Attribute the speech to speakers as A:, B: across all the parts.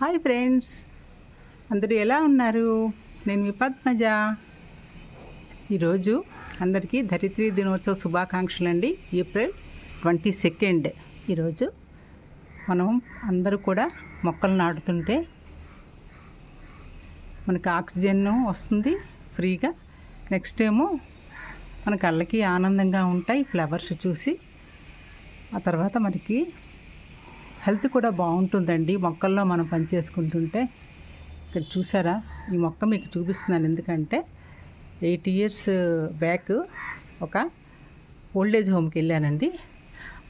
A: Hi friends. అందరూ ఎలా ఉన్నారు? నేను మీ పద్మజ. ఈరోజు అందరికీ ధరిత్రి దినోత్సవ శుభాకాంక్షలు అండి ఏప్రిల్ ట్వంటీ సెకండ్ ఈరోజు. మనం అందరూ కూడా మొక్కలు నాటుతుంటే మనకి ఆక్సిజన్ వస్తుంది ఫ్రీగా. నెక్స్ట్ ఏమో మన కళ్ళకి ఆనందంగా ఉంటాయి ఫ్లవర్స్ చూసి. ఆ తర్వాత మనకి హెల్త్ కూడా బాగుంటుందండి. మొక్కల్లో మనం పని చేసుకుంటుంటే ఇక్కడ చూసారా? ఈ మొక్క మీకు చూపిస్తున్నాను. ఎందుకంటే ఎయిట్ ఇయర్స్ బ్యాక్ ఒక ఓల్డ్ ఏజ్ హోమ్కి వెళ్ళానండి.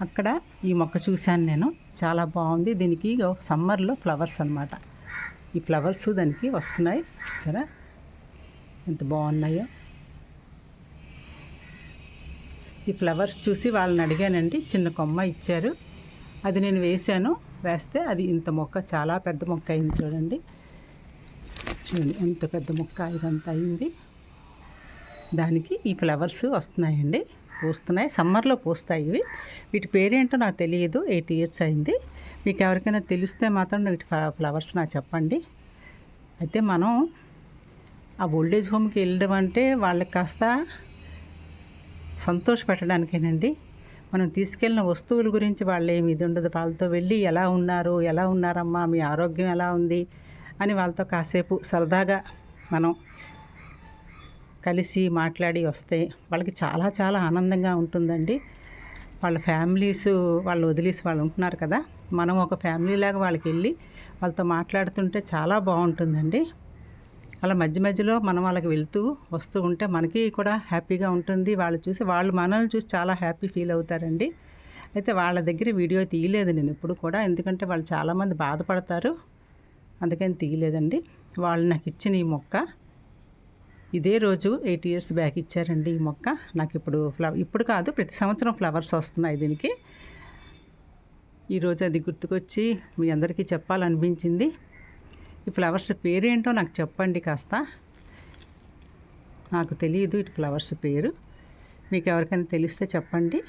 A: అక్కడ ఈ మొక్క చూశాను నేను. చాలా బాగుంది. దీనికి సమ్మర్లో ఫ్లవర్స్ అన్నమాట. ఈ ఫ్లవర్స్ దానికి వస్తున్నాయి. చూసారా? ఎంత బాగున్నాయో. ఈ ఫ్లవర్స్ చూసి వాళ్ళని అడిగానండి. చిన్న కొమ్మ ఇచ్చారు. అది నేను వేసాను వేస్తే అది ఇంత మొక్క చాలా పెద్ద మొక్క అయింది చూడండి. చూడండి ఎంత పెద్ద మొక్క ఇదంతా అయింది. దానికి ఈ ఫ్లవర్స్ వస్తున్నాయండి. పూస్తున్నాయి. సమ్మర్లో పూస్తాయి ఇవి. వీటి పేరేంటో నాకు తెలియదు. ఎయిట్ ఇయర్స్ అయింది. మీకు ఎవరికైనా తెలిస్తే మాత్రం వీటి ఫ్లవర్స్ నాకు చెప్పండి. అయితే మనం ఆ ఓల్డేజ్ హోమ్కి వెళ్ళడం అంటే వాళ్ళకి కాస్త సంతోష పెట్టడానికేనండి మనం తీసుకెళ్ళిన వస్తువుల గురించి వాళ్ళు ఏమి ఇది ఉండదు. వాళ్ళతో వెళ్ళి ఎలా ఉన్నారు ఎలా ఉన్నారమ్మా మీ ఆరోగ్యం ఎలా ఉంది అని వాళ్ళతో కాసేపు సరదాగా మనం కలిసి మాట్లాడి వస్తే వాళ్ళకి చాలా చాలా ఆనందంగా ఉంటుందండి. వాళ్ళ ఫ్యామిలీస్ వాళ్ళు వదిలేసి వాళ్ళు ఉంటున్నారు కదా. మనం ఒక ఫ్యామిలీ లాగా వాళ్ళకి వెళ్ళి వాళ్ళతో మాట్లాడుతుంటే చాలా బాగుంటుందండి. అలా మధ్య మధ్యలో మనం వాళ్ళకి వెళ్తూ వస్తూ ఉంటే మనకి కూడా హ్యాపీగా ఉంటుంది. వాళ్ళు చూసి వాళ్ళు మనల్ని చూసి చాలా హ్యాపీ ఫీల్ అవుతారండి. అయితే వాళ్ళ దగ్గర వీడియో తీయలేదు నేను ఎప్పుడు కూడా. ఎందుకంటే వాళ్ళు చాలామంది బాధపడతారు. అందుకని తీయలేదండి. వాళ్ళు నాకు ఇచ్చిన ఈ మొక్క ఇదే రోజు ఎయిట్ ఇయర్స్ బ్యాక్ ఇచ్చారండి ఈ మొక్క. నాకు ఇప్పుడు ఫ్లవర్ ఇప్పుడు కాదు ప్రతి సంవత్సరం ఫ్లవర్స్ వస్తున్నాయి దీనికి. ఈరోజు అది గుర్తుకొచ్చి మీ అందరికీ చెప్పాలనిపించింది. ఈ ఫ్లవర్స్ పేరేంటో నాకు చెప్పండి కాస్త. నాకు తెలియదు ఇటు ఫ్లవర్స్ పేరు. మీకు ఎవరికైనా తెలిస్తే చెప్పండి.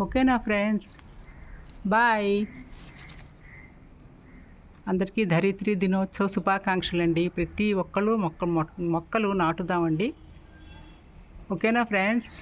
A: ఓకేనా ఫ్రెండ్స్? బాయ్. అందరికీ ధరిత్రి దినోత్సవ శుభాకాంక్షలు అండి ప్రతి ఒక్కరు మొక్క మొక్కలు నాటుదామండి. ఓకేనా ఫ్రెండ్స్?